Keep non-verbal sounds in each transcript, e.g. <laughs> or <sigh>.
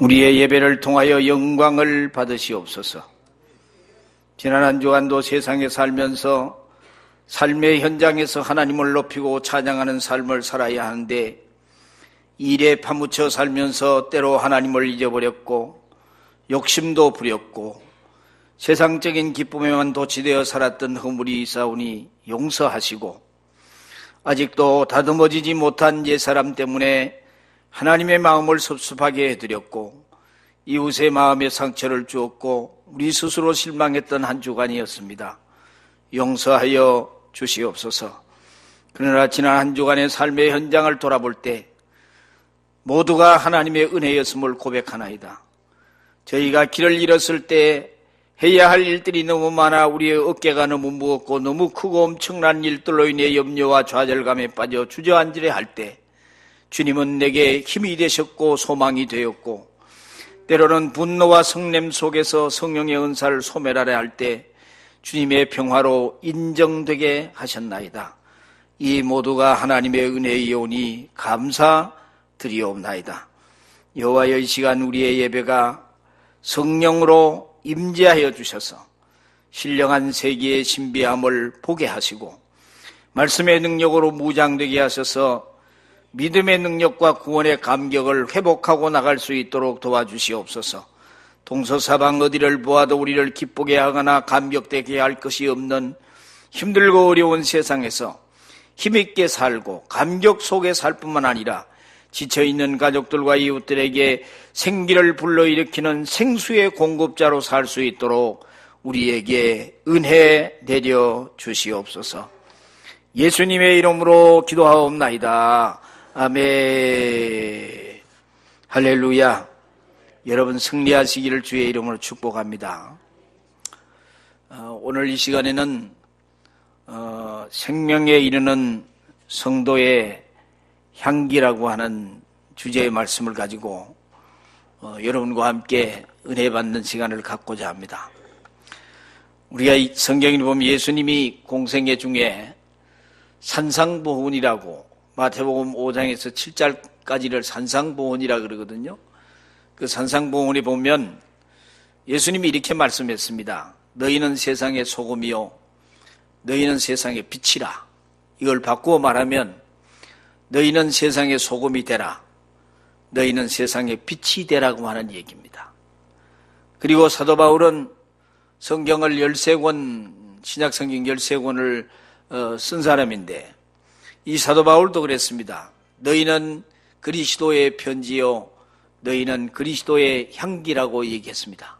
우리의 예배를 통하여 영광을 받으시옵소서. 지난 한 주간도 세상에 살면서 삶의 현장에서 하나님을 높이고 찬양하는 삶을 살아야 하는데 일에 파묻혀 살면서 때로 하나님을 잊어버렸고 욕심도 부렸고 세상적인 기쁨에만 도취되어 살았던 허물이 있사오니 용서하시고 아직도 다듬어지지 못한 옛사람 때문에 하나님의 마음을 섭섭하게 해드렸고 이웃의 마음에 상처를 주었고 우리 스스로 실망했던 한 주간이었습니다. 용서하여 주시옵소서. 그러나 지난 한 주간의 삶의 현장을 돌아볼 때 모두가 하나님의 은혜였음을 고백하나이다. 저희가 길을 잃었을 때 해야 할 일들이 너무 많아 우리의 어깨가 너무 무겁고 너무 크고 엄청난 일들로 인해 염려와 좌절감에 빠져 주저앉으려 할 때 주님은 내게 힘이 되셨고 소망이 되었고 때로는 분노와 성냄 속에서 성령의 은사를 소멸하려 할 때 주님의 평화로 인정되게 하셨나이다. 이 모두가 하나님의 은혜이오니 감사드리옵나이다. 여호와여 이 시간 우리의 예배가 성령으로 임재하여 주셔서 신령한 세계의 신비함을 보게 하시고 말씀의 능력으로 무장되게 하셔서 믿음의 능력과 구원의 감격을 회복하고 나갈 수 있도록 도와주시옵소서. 동서사방 어디를 보아도 우리를 기쁘게 하거나 감격되게 할 것이 없는 힘들고 어려운 세상에서 힘있게 살고 감격 속에 살 뿐만 아니라 지쳐있는 가족들과 이웃들에게 생기를 불러일으키는 생수의 공급자로 살 수 있도록 우리에게 은혜 내려 주시옵소서. 예수님의 이름으로 기도하옵나이다. 아멘. 할렐루야. 여러분 승리하시기를 주의 이름으로 축복합니다. 어, 오늘 이 시간에는 어, 생명에 이르는 성도의 향기라고 하는 주제의 말씀을 가지고 어, 여러분과 함께 은혜 받는 시간을 갖고자 합니다. 우리가 성경에 보면 예수님이 공생애 중에 산상보훈이라고 마태복음 5장에서 7절까지를 산상보훈이라 그러거든요. 그 산상보훈에 보면 예수님이 이렇게 말씀했습니다. 너희는 세상의 소금이요. 너희는 세상의 빛이라. 이걸 바꾸어 말하면 너희는 세상의 소금이 되라. 너희는 세상의 빛이 되라고 하는 얘기입니다. 그리고 사도 바울은 성경을 13권, 신약성경 13권을 어, 쓴 사람인데 이 사도 바울도 그랬습니다. 너희는 그리스도의 편지요, 너희는 그리스도의 향기라고 얘기했습니다.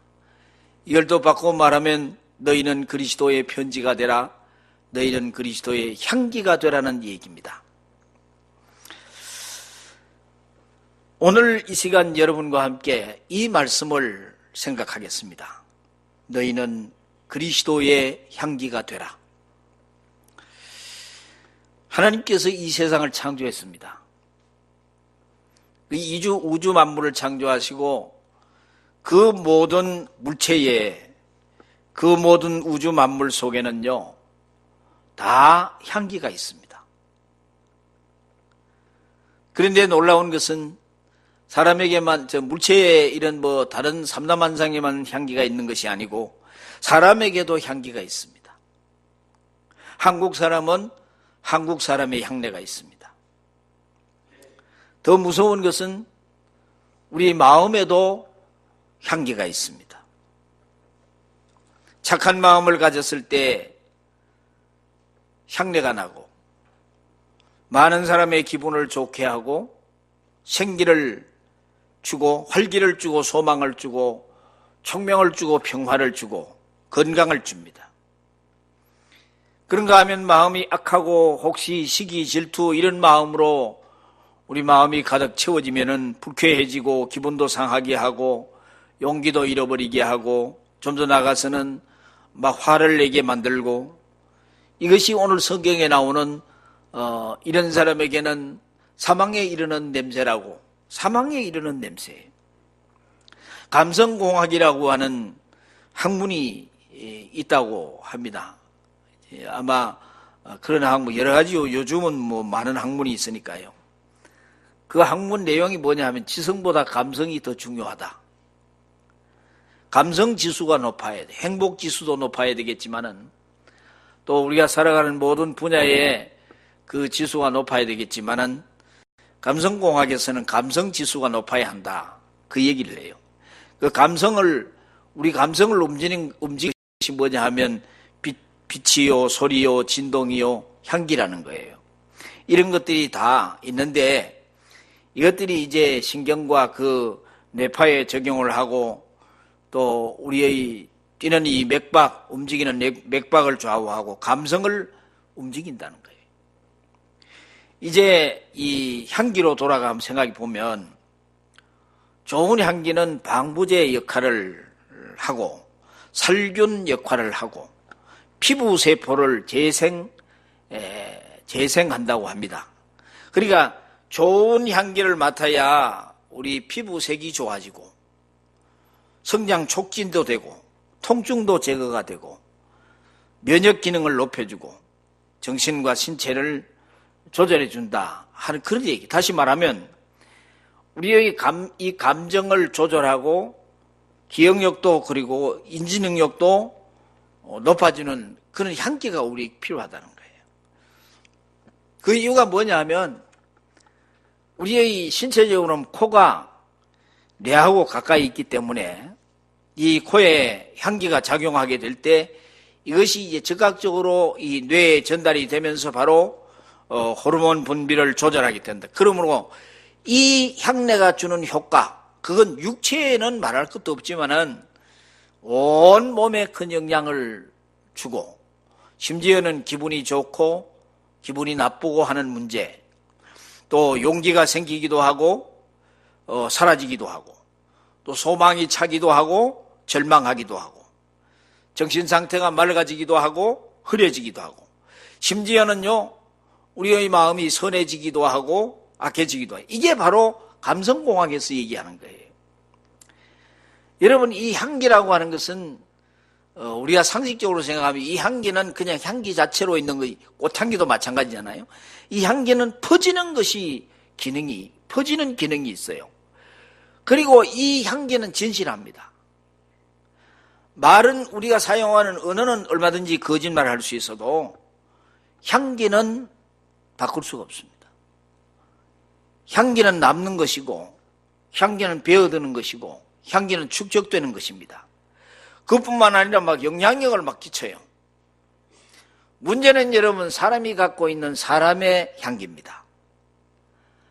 이걸 또 바꾸고 말하면 너희는 그리스도의 편지가 되라, 너희는 그리스도의 향기가 되라는 얘기입니다. 오늘 이 시간 여러분과 함께 이 말씀을 생각하겠습니다. 너희는 그리스도의 향기가 되라. 하나님께서 이 세상을 창조했습니다. 이 이주 우주 만물을 창조하시고 그 모든 물체에 그 모든 우주 만물 속에는요 다 향기가 있습니다. 그런데 놀라운 것은 사람에게만 저 물체에 이런 뭐 다른 삼남한상에만 향기가 있는 것이 아니고 사람에게도 향기가 있습니다. 한국 사람은 한국 사람의 향내가 있습니다. 더 무서운 것은 우리 마음에도 향기가 있습니다. 착한 마음을 가졌을 때 향내가 나고 많은 사람의 기분을 좋게 하고 생기를 주고 활기를 주고 소망을 주고 총명을 주고 평화를 주고 건강을 줍니다. 그런가 하면 마음이 악하고 혹시 시기, 질투 이런 마음으로 우리 마음이 가득 채워지면은 불쾌해지고 기분도 상하게 하고 용기도 잃어버리게 하고 좀 더 나가서는 막 화를 내게 만들고 이것이 오늘 성경에 나오는 어, 이런 사람에게는 사망에 이르는 냄새라고 사망에 이르는 냄새 감성공학이라고 하는 학문이 있다고 합니다. 예, 아마 그런 학문 여러 가지 요즘은 뭐 많은 학문이 있으니까요. 그 학문 내용이 뭐냐 하면 지성보다 감성이 더 중요하다. 감성 지수가 높아야 돼. 행복 지수도 높아야 되겠지만은 또 우리가 살아가는 모든 분야에 그 지수가 높아야 되겠지만은 감성공학에서는 감성 지수가 높아야 한다. 그 얘기를 해요. 그 감성을 우리 감성을 움직이는 움직이는 것이 뭐냐 하면 빛, 빛이요, 소리요, 진동이요, 향기라는 거예요. 이런 것들이 다 있는데 이것들이 이제 신경과 그 뇌파에 적용을 하고 또 우리의 뛰는 이 맥박, 움직이는 맥박을 좌우하고 감성을 움직인다는 거예요. 이제 이 향기로 돌아가면 생각해 보면 좋은 향기는 방부제 역할을 하고 살균 역할을 하고 피부 세포를 재생 에, 재생한다고 합니다. 그러니까 좋은 향기를 맡아야 우리 피부색이 좋아지고 성장 촉진도 되고 통증도 제거가 되고 면역 기능을 높여주고 정신과 신체를 조절해 준다 하는 그런 얘기. 다시 말하면 우리의 감, 이 감정을 조절하고 기억력도 그리고 인지 능력도 어, 높아지는 그런 향기가 우리 필요하다는 거예요. 그 이유가 뭐냐 하면 우리의 신체적으로는 코가 뇌하고 가까이 있기 때문에 이 코에 향기가 작용하게 될 때 이것이 이제 즉각적으로 이 뇌에 전달이 되면서 바로 어, 호르몬 분비를 조절하게 된다. 그러므로 이 향내가 주는 효과, 그건 육체에는 말할 것도 없지만은 온 몸에 큰 영향을 주고 심지어는 기분이 좋고 기분이 나쁘고 하는 문제, 또 용기가 생기기도 하고 어, 사라지기도 하고 또 소망이 차기도 하고 절망하기도 하고 정신 상태가 맑아지기도 하고 흐려지기도 하고 심지어는요 우리의 마음이 선해지기도 하고 악해지기도 하고 이게 바로 감성공학에서 얘기하는 거예요. 여러분 이 향기라고 하는 것은 어, 우리가 상식적으로 생각하면 이 향기는 그냥 향기 자체로 있는 거, 꽃향기도 마찬가지잖아요. 이 향기는 퍼지는 것이 기능이, 퍼지는 기능이 있어요. 그리고 이 향기는 진실합니다. 말은 우리가 사용하는 언어는 얼마든지 거짓말을 할 수 있어도 향기는 바꿀 수가 없습니다. 향기는 남는 것이고, 향기는 배어드는 것이고, 향기는 축적되는 것입니다. 그뿐만 아니라 막 영향력을 막 끼쳐요. 문제는 여러분 사람이 갖고 있는 사람의 향기입니다.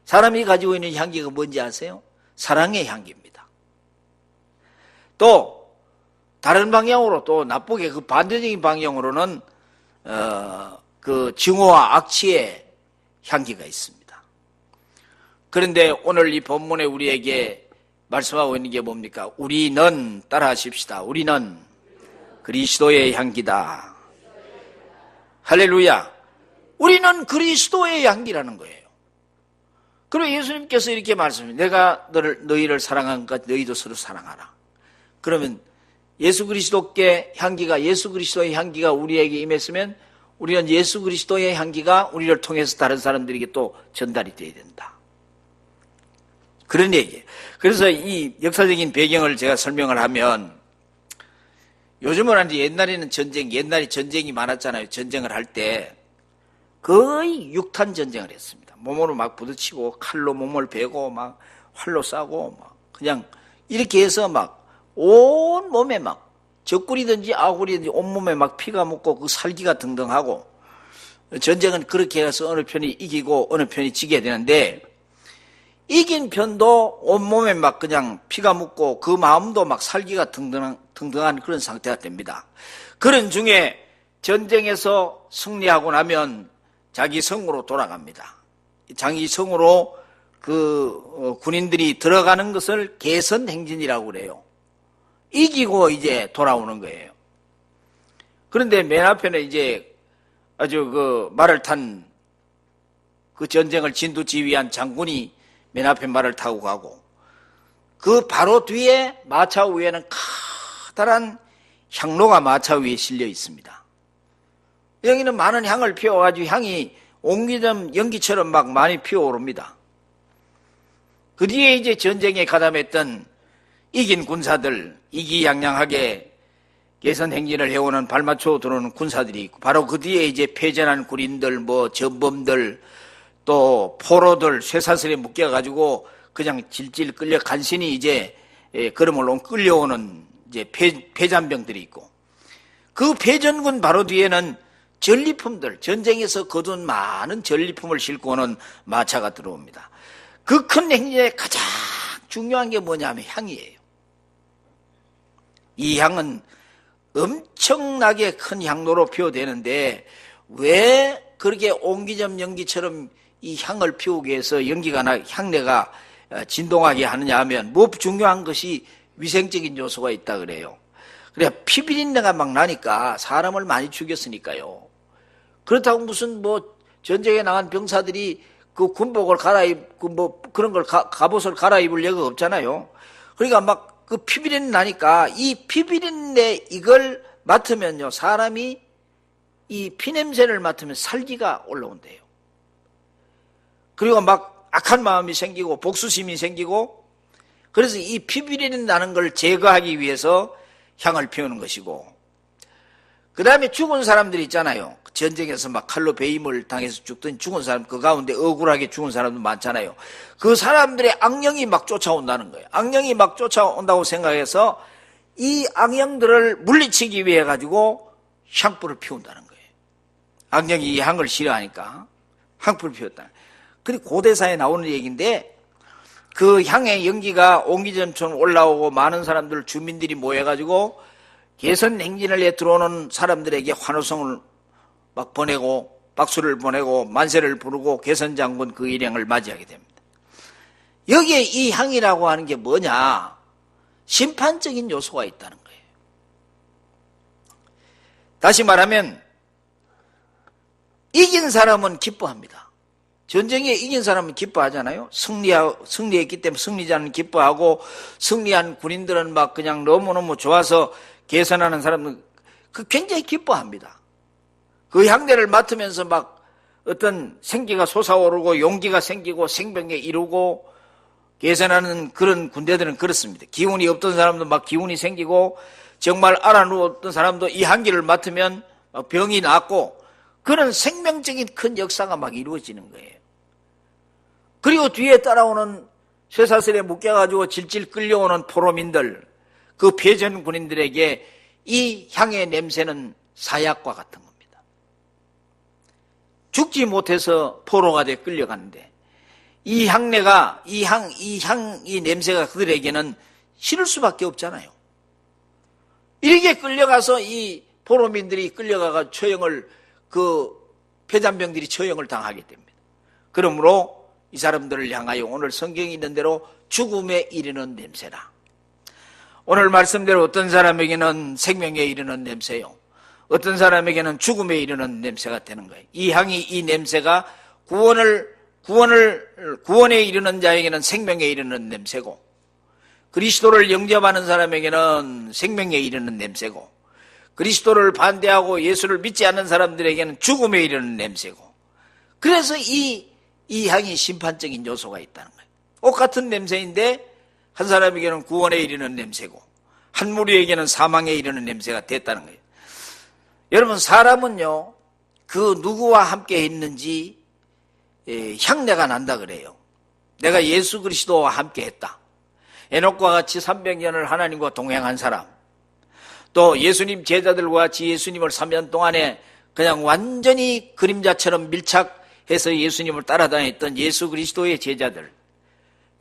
사람이 가지고 있는 향기가 뭔지 아세요? 사랑의 향기입니다. 또 다른 방향으로 또 나쁘게 그 반대적인 방향으로는 어, 그 증오와 악취의 향기가 있습니다. 그런데 오늘 이 본문에 우리에게 말씀하고 있는 게 뭡니까? 우리는 따라하십시다. 우리는 그리스도의 향기다. 할렐루야. 우리는 그리스도의 향기라는 거예요. 그리고 예수님께서 이렇게 말씀해 내가 너를, 너희를 사랑한 것 너희도 서로 사랑하라. 그러면 예수 그리스도께 향기가 예수 그리스도의 향기가 우리에게 임했으면 우리는 예수 그리스도의 향기가 우리를 통해서 다른 사람들에게 또 전달이 돼야 된다. 그런 얘기예요. 그래서 이 역사적인 배경을 제가 설명을 하면 요즘은 아니 옛날에는 전쟁, 옛날에 전쟁이 많았잖아요. 전쟁을 할 때 거의 육탄 전쟁을 했습니다. 몸으로 막 부딪히고 칼로 몸을 베고 막 활로 싸고 막 그냥 이렇게 해서 막 온 몸에 막 적구리든지 아구리든지 온몸에 막 피가 묻고 그 살기가 등등하고 전쟁은 그렇게 해서 어느 편이 이기고 어느 편이 지게 되는데 이긴 편도 온몸에 막 그냥 피가 묻고 그 마음도 막 살기가 등등한, 등등한 그런 상태가 됩니다. 그런 중에 전쟁에서 승리하고 나면 자기 성으로 돌아갑니다. 자기 성으로 그 어, 군인들이 들어가는 것을 개선 행진이라고 그래요. 이기고 이제 돌아오는 거예요. 그런데 맨 앞에는 이제 아주 그 말을 탄 그 전쟁을 진두 지휘한 장군이 맨 앞에 말을 타고 가고 그 바로 뒤에 마차 위에는 커다란 향로가 마차 위에 실려 있습니다. 여기는 많은 향을 피워가지고 향이 옹기점 연기처럼 막 많이 피어오릅니다. 그 뒤에 이제 전쟁에 가담했던 이긴 군사들, 이기양양하게 개선 행진을 해오는 발맞춰 들어오는 군사들이 있고, 바로 그 뒤에 이제 패전한 군인들, 뭐 전범들, 또 포로들, 쇠사슬에 묶여가지고 그냥 질질 끌려 간신히 이제 예, 걸음을 끌려오는 이제 폐, 폐잔병들이 있고, 그 패전군 바로 뒤에는 전리품들, 전쟁에서 거둔 많은 전리품을 싣고 오는 마차가 들어옵니다. 그 큰 행진의 가장 중요한 게 뭐냐면 향이에요. 이 향은 엄청나게 큰 향로로 피워대는데 왜 그렇게 옹기점 연기처럼 이 향을 피우기 위해서 연기가 나 향내가 어, 진동하게 하느냐 하면 뭐 중요한 것이 위생적인 요소가 있다 그래요. 그래 피비린내가 막 나니까 사람을 많이 죽였으니까요. 그렇다고 무슨 뭐 전쟁에 나간 병사들이 그 군복을 갈아입 그뭐 그런 걸 가, 갑옷을 갈아입을 여가 없잖아요. 그러니까 막 그 피비린내 나니까 이 피비린내 이걸 맡으면요 사람이 이 피냄새를 맡으면 살기가 올라온대요. 그리고 막 악한 마음이 생기고 복수심이 생기고 그래서 이 피비린내 나는 걸 제거하기 위해서 향을 피우는 것이고 그 다음에 죽은 사람들이 있잖아요. 전쟁에서 막 칼로 배임을 당해서 죽던 죽은 사람 그 가운데 억울하게 죽은 사람도 많잖아요. 그 사람들의 악령이 막 쫓아온다는 거예요. 악령이 막 쫓아온다고 생각해서 이 악령들을 물리치기 위해 가지고 향불을 피운다는 거예요. 악령이 이 향을 싫어하니까 향불을 피웠다. 그리고 고대사에 나오는 얘기인데 그 향의 연기가 옹기전처럼 올라오고 많은 사람들 주민들이 모여가지고 개선 행진을 해 들어오는 사람들에게 환호성을 막 보내고 박수를 보내고 만세를 부르고 개선 장군 그 일행을 맞이하게 됩니다. 여기에 이 향이라고 하는 게 뭐냐? 심판적인 요소가 있다는 거예요. 다시 말하면 이긴 사람은 기뻐합니다. 전쟁에 이긴 사람은 기뻐하잖아요. 승리하, 승리했기 때문에 승리자는 기뻐하고 승리한 군인들은 막 그냥 너무너무 좋아서 개선하는 사람은 그 굉장히 기뻐합니다. 그 향내를 맡으면서 막 어떤 생기가 솟아오르고 용기가 생기고 생명에 이루고 개선하는 그런 군대들은 그렇습니다. 기운이 없던 사람도 막 기운이 생기고 정말 알아누웠던 사람도 이 향기를 맡으면 병이 낫고 그런 생명적인 큰 역사가 막 이루어지는 거예요. 그리고 뒤에 따라오는 쇠사슬에 묶여가지고 질질 끌려오는 포로민들, 그 패전 군인들에게 이 향의 냄새는 사약과 같은 겁니다. 죽지 못해서 포로가 돼 끌려가는데 이 향내가 이 향, 이 향, 이 냄새가 그들에게는 싫을 수밖에 없잖아요. 이렇게 끌려가서 이 포로민들이 끌려가가 처형을 그 폐잔병들이 처형을 당하게 됩니다. 그러므로 이 사람들을 향하여 오늘 성경이 있는 대로 죽음에 이르는 냄새라. 오늘 말씀대로 어떤 사람에게는 생명에 이르는 냄새요. 어떤 사람에게는 죽음에 이르는 냄새가 되는 거예요. 이 향이 이 냄새가 구원을 구원을 구원에 이르는 자에게는 생명에 이르는 냄새고 그리스도를 영접하는 사람에게는 생명에 이르는 냄새고 그리스도를 반대하고 예수를 믿지 않는 사람들에게는 죽음에 이르는 냄새고 그래서 이 이 향이 심판적인 요소가 있다는 거예요. 똑같은 냄새인데 한 사람에게는 구원에 이르는 냄새고 한 무리에게는 사망에 이르는 냄새가 됐다는 거예요. 여러분 사람은요 그 누구와 함께 있는지 예, 향내가 난다 그래요. 내가 예수 그리스도와 함께 했다. 에녹과 같이 300년을 하나님과 동행한 사람 또 예수님 제자들과 같이 예수님을 3년 동안에 그냥 완전히 그림자처럼 밀착 해서 예수님을 따라다녔던 예수 그리스도의 제자들.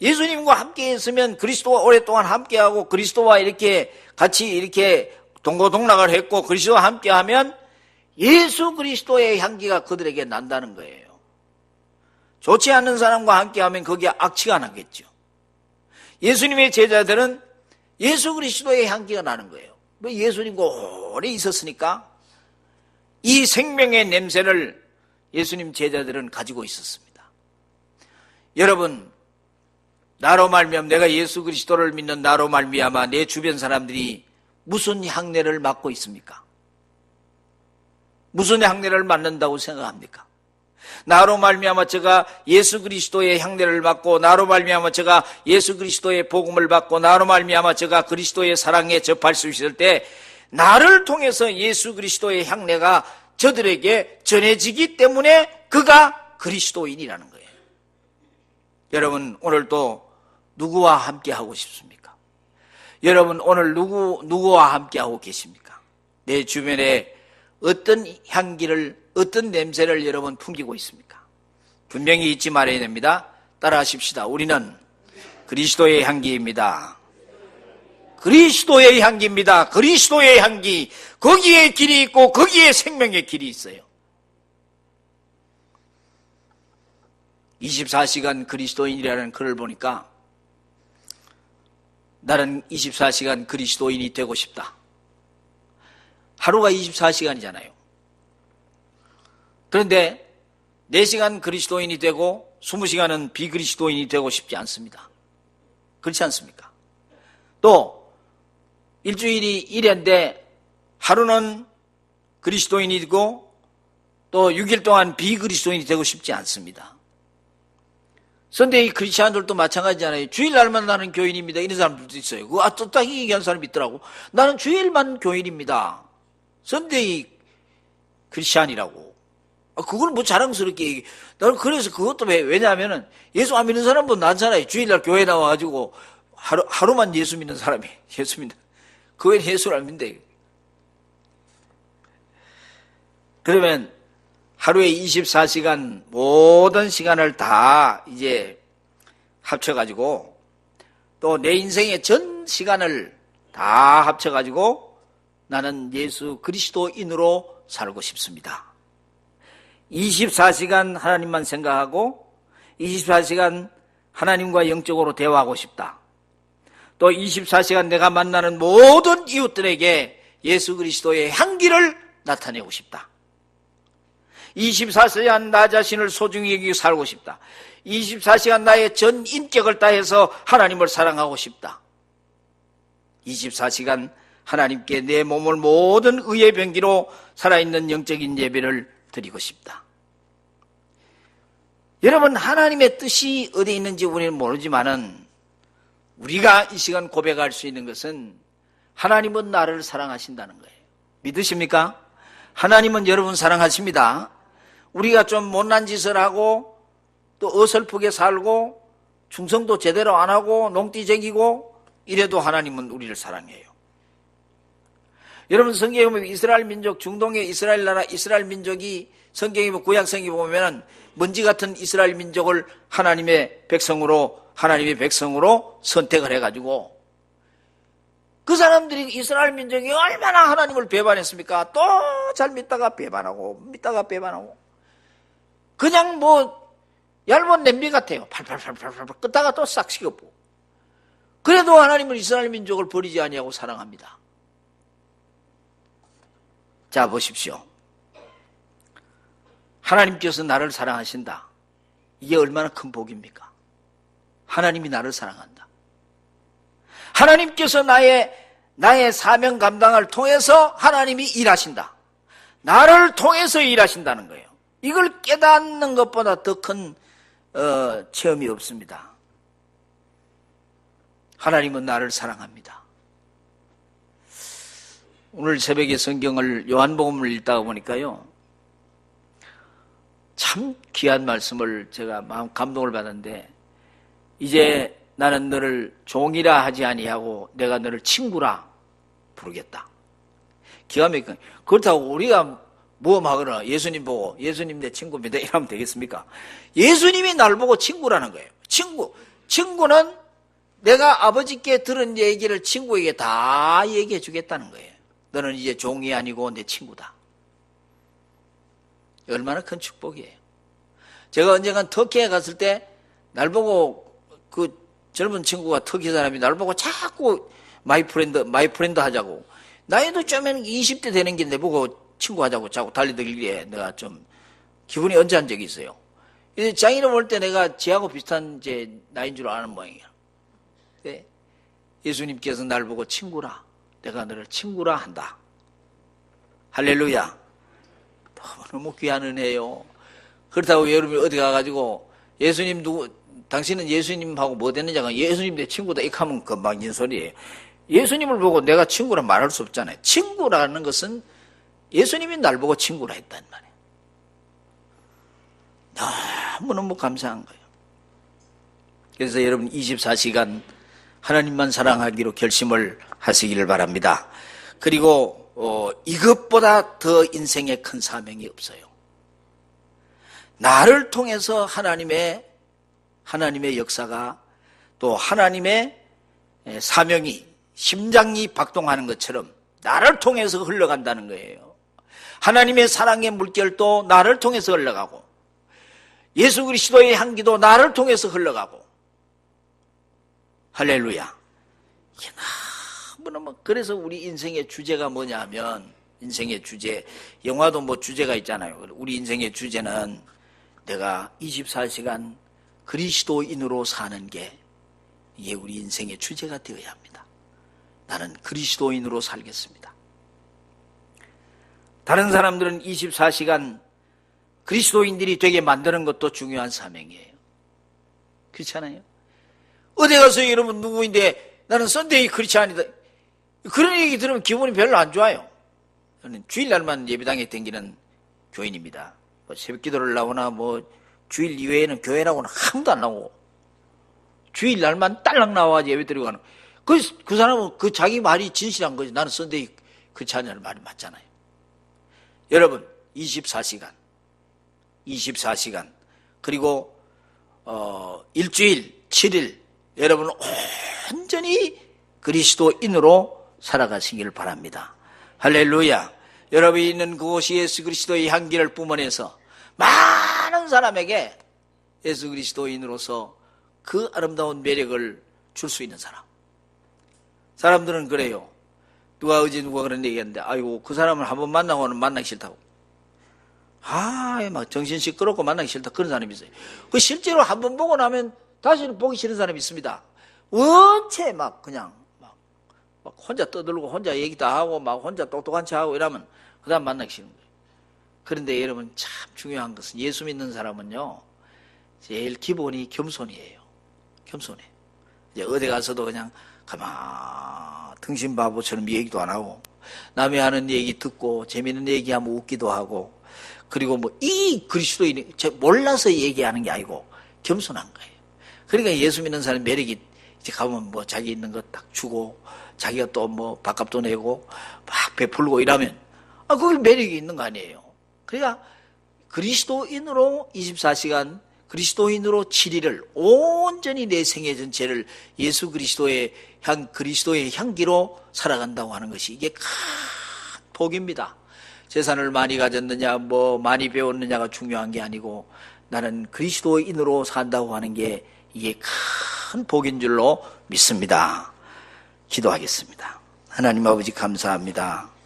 예수님과 함께 했으면 그리스도와 오랫동안 함께하고 그리스도와 이렇게 같이 이렇게 동고동락을 했고 그리스도와 함께하면 예수 그리스도의 향기가 그들에게 난다는 거예요. 좋지 않은 사람과 함께하면 거기에 악취가 나겠죠. 예수님의 제자들은 예수 그리스도의 향기가 나는 거예요. 뭐 예수님과 오래 있었으니까 이 생명의 냄새를 예수님 제자들은 가지고 있었습니다. 여러분, 나로 말미암 내가 예수 그리스도를 믿는 나로 말미암아 내 주변 사람들이 무슨 향내를 맡고 있습니까? 무슨 향내를 맡는다고 생각합니까? 나로 말미암아 제가 예수 그리스도의 향례를 받고 나로 말미암아 제가 예수 그리스도의 복음을 받고 나로 말미암아 제가 그리스도의 사랑에 접할 수 있을 때 나를 통해서 예수 그리스도의 향례가 저들에게 전해지기 때문에 그가 그리스도인이라는 거예요. 여러분 오늘도 누구와 함께 하고 싶습니까? 여러분 오늘 누구 누구와 함께 하고 계십니까? 내 주변에 어떤 향기를 어떤 냄새를 여러분 풍기고 있습니까? 분명히 잊지 말아야 됩니다. 따라 하십시다. 우리는 그리스도의 향기입니다. 그리스도의 향기입니다. 그리스도의 향기. 거기에 길이 있고 거기에 생명의 길이 있어요. 24시간 그리스도인이라는 글을 보니까 나는 24시간 그리스도인이 되고 싶다. 하루가 24시간이잖아요. 그런데 4시간 그리스도인이 되고 20시간은 비그리스도인이 되고 싶지 않습니다. 그렇지 않습니까? 또 일주일이 1회인데 하루는 그리스도인이고 또 6일 동안 비그리스도인이 되고 싶지 않습니다. 선대의 크리스찬들도 마찬가지잖아요. 주일날만 나는 교인입니다. 이런 사람들도 있어요. 아, 또딱 얘기하는 사람이 있더라고. 나는 주일만 교인입니다. 선대의 크리스찬이라고. 아, 그걸 뭐 자랑스럽게 얘기. 나는 그래서 그것도 왜, 왜냐하면은 예수 안 믿는 사람도 많잖아요. 주일날 교회 나와가지고 하루, 하루만 예수 믿는 사람이. <laughs> 예수 믿는. 그 외에 예수를 안 믿는데. 그러면 하루에 24시간 모든 시간을 다 이제 합쳐가지고 또 내 인생의 전 시간을 다 합쳐가지고 나는 예수 그리스도인으로 살고 싶습니다. 24시간 하나님만 생각하고 24시간 하나님과 영적으로 대화하고 싶다. 또 24시간 내가 만나는 모든 이웃들에게 예수 그리스도의 향기를 나타내고 싶다. 24시간 나 자신을 소중히 여기고 살고 싶다. 24시간 나의 전 인격을 다해서 하나님을 사랑하고 싶다. 24시간 하나님께 내 몸을 모든 의의 병기로 살아있는 영적인 예배를 드리고 싶다. 여러분, 하나님의 뜻이 어디 있는지 우리는 모르지만은 우리가 이 시간 고백할 수 있는 것은 하나님은 나를 사랑하신다는 거예요. 믿으십니까? 하나님은 여러분 사랑하십니다. 우리가 좀 못난 짓을 하고 또 어설프게 살고 충성도 제대로 안 하고 농띠쟁이고 이래도 하나님은 우리를 사랑해요. 여러분 성경에 보면 이스라엘 민족 중동의 이스라엘 나라 이스라엘 민족이 성경에 보면 구약성에 보면은 먼지 같은 이스라엘 민족을 하나님의 백성으로 하나님의 백성으로 선택을 해가지고 그 사람들이 이스라엘 민족이 얼마나 하나님을 배반했습니까? 또 잘 믿다가 배반하고 믿다가 배반하고 그냥 뭐 얇은 냄비 같아요. 팔팔팔팔팔 끄다가 또 싹 식어보고. 그래도 하나님은 이스라엘 민족을 버리지 아니하고 사랑합니다. 자 보십시오. 하나님께서 나를 사랑하신다. 이게 얼마나 큰 복입니까? 하나님이 나를 사랑한다. 하나님께서 나의 나의 사명 감당을 통해서 하나님이 일하신다. 나를 통해서 일하신다는 거예요. 이걸 깨닫는 것보다 더큰 어, 체험이 없습니다. 하나님은 나를 사랑합니다. 오늘 새벽에 성경을 요한복음을 읽다가 보니까요. 참 귀한 말씀을 제가 마음 감동을 받았는데 이제 나는 너를 종이라 하지 아니하고 내가 너를 친구라 부르겠다. 기가 막혀. 그렇다고 우리가 모험하거나 예수님 보고 예수님 내 친구입니다 이러면 되겠습니까? 예수님이 날 보고 친구라는 거예요. 친구. 친구는 내가 아버지께 들은 얘기를 친구에게 다 얘기해 주겠다는 거예요. 너는 이제 종이 아니고 내 친구다. 얼마나 큰 축복이에요. 제가 언젠간 터키에 갔을 때 날 보고 그 젊은 친구가 터키 사람이 날 보고 자꾸 마이 프렌드, 마이 프렌드 하자고. 나이도 좀면 20대 되는 게 내보고 친구 하자고 자꾸 달리들기에 내가 좀 기분이 언짢은 적이 있어요. 장인을 볼 때 내가 지하고 비슷한 이제 나이인 줄 아는 모양이야. 네. 예수님께서 날 보고 친구라. 내가 너를 친구라 한다. 할렐루야. 너무 귀한 은혜요. 그렇다고 여러분이 어디 가가지고 예수님 누구, 당신은 예수님하고 뭐 됐느냐가 예수님 내 친구다 이렇게 하면 금방진 소리예요. 예수님을 보고 내가 친구라 말할 수 없잖아요. 친구라는 것은 예수님이 날 보고 친구라 했단 말이에요. 너무너무 감사한 거예요. 그래서 여러분 24시간 하나님만 사랑하기로 결심을 하시기를 바랍니다. 그리고 어, 이것보다 더 인생에 큰 사명이 없어요. 나를 통해서 하나님의 하나님의 역사가 또 하나님의 에, 사명이 심장이 박동하는 것처럼 나를 통해서 흘러간다는 거예요. 하나님의 사랑의 물결도 나를 통해서 흘러가고 예수 그리스도의 향기도 나를 통해서 흘러가고 할렐루야. 너무너무 그래서 우리 인생의 주제가 뭐냐면 인생의 주제 영화도 뭐 주제가 있잖아요. 우리 인생의 주제는 내가 24시간 그리스도인으로 사는 게 이게 우리 인생의 주제가 되어야 합니다. 나는 그리스도인으로 살겠습니다. 다른 사람들은 24시간 그리스도인들이 되게 만드는 것도 중요한 사명이에요. 그렇잖아요? 어디 가서 여러분 누구인데 나는 썬데이 크리스찬이다. 그런 얘기 들으면 기분이 별로 안 좋아요. 저는 주일날만 예배당에 댕기는 교인입니다. 뭐 새벽 기도를 나오나 뭐 주일 이외에는 교회라고는 아무도 안 나오고 주일 날만 딸랑 나와 예배 드리고 가는 그, 그 사람은 그 자기 말이 진실한 거지. 나는 썬데이 크리스찬이라는 말이 맞잖아요. 여러분 24시간 24시간 그리고 어, 일주일 7일 여러분은 온전히 그리스도인으로 살아가시기를 바랍니다. 할렐루야. 여러분이 있는 그곳이 예수 그리스도의 향기를 뿜어내서 많은 사람에게 예수 그리스도인으로서 그 아름다운 매력을 줄 수 있는 사람. 사람들은 그래요. 누가 어제 누가 그런 얘기했는데, 아이고, 그 사람을 한번 만나고는 만나기 싫다고. 아, 막 정신 시끄럽고 만나기 싫다. 그런 사람이 있어요. 그 실제로 한 번 보고 나면 다시는 보기 싫은 사람이 있습니다. 원체 막 그냥 막, 막 혼자 떠들고 혼자 얘기 다 하고 막 혼자 똑똑한 체 하고 이러면 그 다음 만나기 싫은 거예요. 그런데 여러분 참 중요한 것은 예수 믿는 사람은요, 제일 기본이 겸손이에요. 겸손해. 이제 어디 가서도 그냥 가만 등신 바보처럼 얘기도 안 하고 남이 하는 얘기 듣고 재미있는 얘기하면 웃기도 하고 그리고 뭐 이 그리스도인이 몰라서 얘기하는 게 아니고 겸손한 거예요. 그러니까 예수 믿는 사람 매력이 이제 가면 뭐 자기 있는 거 딱 주고 자기가 또 뭐 밥값도 내고 막 베풀고 이러면 아 그게 매력이 있는 거 아니에요. 그러니까 그리스도인으로 24시간 그리스도인으로 7일을 온전히 내 생애 전체를 예수 그리스도의 향 그리스도의 향기로 살아간다고 하는 것이 이게 큰 복입니다. 재산을 많이 가졌느냐, 뭐 많이 배웠느냐가 중요한 게 아니고 나는 그리스도인으로 산다고 하는 게 이게 큰 복인 줄로 믿습니다. 기도하겠습니다. 하나님 아버지 감사합니다.